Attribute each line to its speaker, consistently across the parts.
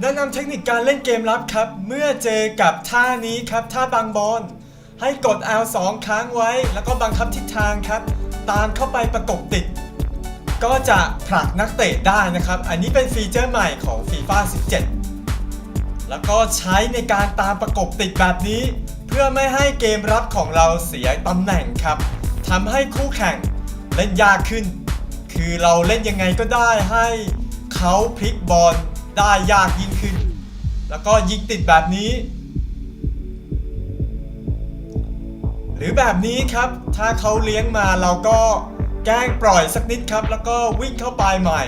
Speaker 1: แนะนำเทคนิคการเล่นเกมลับครับ เมื่อเจอกับท่านี้ครับท่าบังบอลให้กด L2 ค้างไว้ แล้วก็บังคับทิศทางครับ ตามเข้าไปประกบติด ก็จะผลักนักเตะได้นะครับ อันนี้เป็นฟีเจอร์ใหม่ของ FIFA 17 แล้วก็ใช้ในการตามประกบติดแบบนี้ เพื่อไม่ให้เกมรับของเราเสียตำแหน่งครับทำให้คู่แข่งเล่นยากขึ้น คือเราเล่นยังไงก็ได้ให้เขาพลิกบอล ได้ยากยิ่งขึ้น แล้วก็ยิงติดแบบนี้ หรือแบบนี้ครับ ถ้าเขาเลี้ยงมาเราก็แกล้งปล่อยสักนิดครับ แล้วก็วิ่งเข้าไปใหม่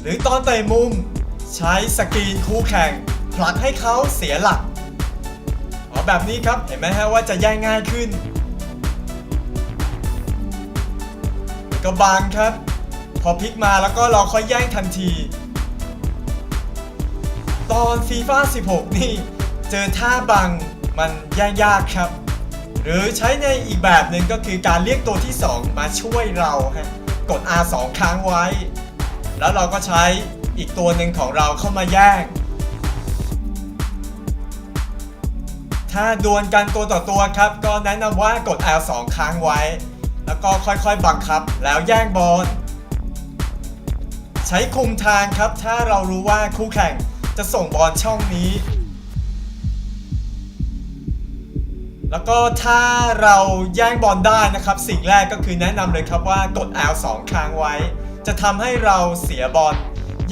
Speaker 1: หรือตอนเตะมุม ใช้สกรีนคู่แข่งผลักให้เขาเสียหลักอ๋อแบบนี้ครับเห็นไหมฮะว่าจะแย่งง่ายขึ้นก็บางครับ พอพลิกมาแล้วก็เราค่อยแย่งทันที ตอน FIFA 16 นี่ เจอท่าบังมันแย่งยากครับ หรือใช้ในอีกแบบหนึ่งก็คือการเรียกตัวที่ 2 มาช่วยเราฮะกด R2 ค้างไว้ แล้วเราก็ใช้อีกตัวหนึ่งของเราเข้ามาแย่งถ้าดวลกันตัวต่อตัวครับ ก็แนะนำว่ากด L2 ค้างไว้ แล้วก็ค่อยๆบังคับ แล้วแย่งบอลใช้คุมทางครับ ถ้าเรารู้ว่าคู่แข่ง จะส่งบอลช่องนี้ แล้วก็ถ้าเราแย่งบอลได้นะครับ สิ่งแรกก็คือแนะนำเลยครับว่ากด L2 ค้างไว้ จะทำให้เราเสียบอล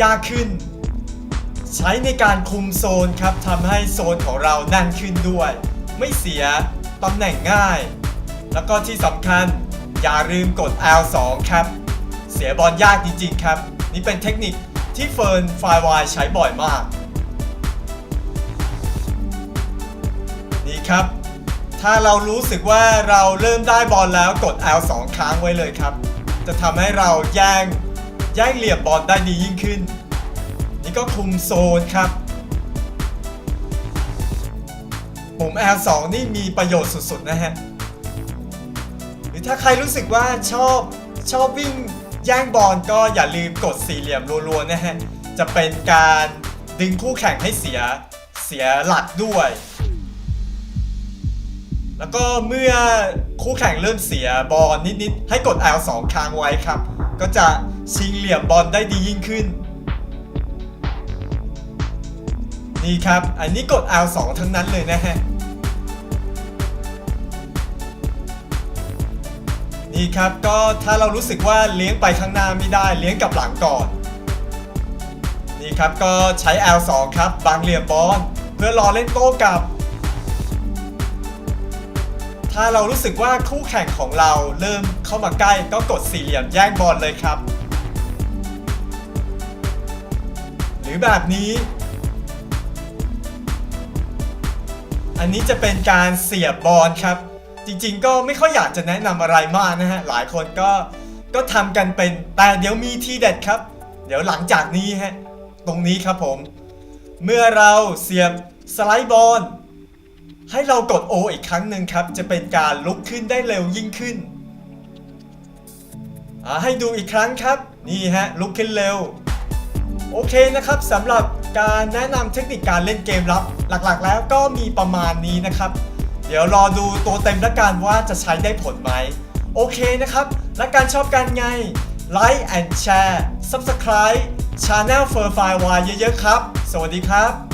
Speaker 1: ยากขึ้น ใช้ในการคุมโซนครับทำให้โซนของเราแน่นขึ้นด้วย ไม่เสียตำแหน่งง่าย แล้วก็ที่สำคัญอย่าลืมกด L2 ครับ เสียบอลยากจริงๆครับ นี่เป็นเทคนิค ที่เฟิร์นไฟวายใช้บ่อยมาก นี่ครับ ถ้าเรารู้สึกว่าเราเริ่มได้บอลแล้วกด L2 ครั้งไว้เลยครับ จะทำให้เราแย่งแย่งเหลี่ยมบอลได้ดียิ่งขึ้น นี่ก็คุมโซนครับปุ่ม L2 นี่มีประโยชน์สุดๆนะฮะ หรือถ้าใครรู้สึกว่าชอบชอบวิ่ง แย่งบอลก็อย่าลืมกดสี่เหลี่ยมรัวๆนะฮะ จะเป็นการดึงคู่แข่งให้เสียเสียหลักด้วย แล้วก็เมื่อคู่แข่งเริ่มเสียบอลนิดๆ ให้กด L2 ค้างไว้ครับ ก็จะชิงเหลี่ยมบอลได้ดียิ่งขึ้น นี่ครับ อันนี้กด L2 ทั้งนั้นเลยนะฮะ นี่ครับ ก็ถ้าเรารู้สึกว่าเลี้ยงไปข้างหน้าไม่ได้เลี้ยงกับหลังก่อน นี่ครับก็ใช้ L2 ครับบางเหลี่ยมบอลเพื่อรอเล่นโต้กลับ ถ้าเรารู้สึกว่าคู่แข่งของเราเริ่มเข้ามาใกล้ก็กดสี่เหลี่ยมแย่งบอลเลยครับ หรือแบบนี้ อันนี้จะเป็นการเสียบบอลครับ จริง ๆ ก็ไม่ค่อยอยากจะแนะนำอะไรมากนะฮะ หลายคนก็ก็ทำกันเป็นแต่เดี๋ยวมีทีเด็ดครับ เดี๋ยวหลังจากนี้ฮะ ตรงนี้ครับผม เมื่อเราเสียบสไลด์บอลให้เรากด O อีกครั้งหนึ่งครับ จะเป็นการลุกขึ้นได้เร็วยิ่งขึ้นอ่าให้ดูอีกครั้งครับ นี่ฮะ ลุกขึ้นเร็ว โอเคนะครับสำหรับการแนะนำเทคนิคการเล่นเกมลับ หลักๆ แล้วก็มีประมาณนี้นะครับ เดี๋ยวรอดูตัวเต็มและกันว่าจะใช้ได้ผลไหม โอเคนะครับ และการชอบกันไง Like and Share Subscribe Channel f u r f i w เยอะๆครับ สวัสดีครับ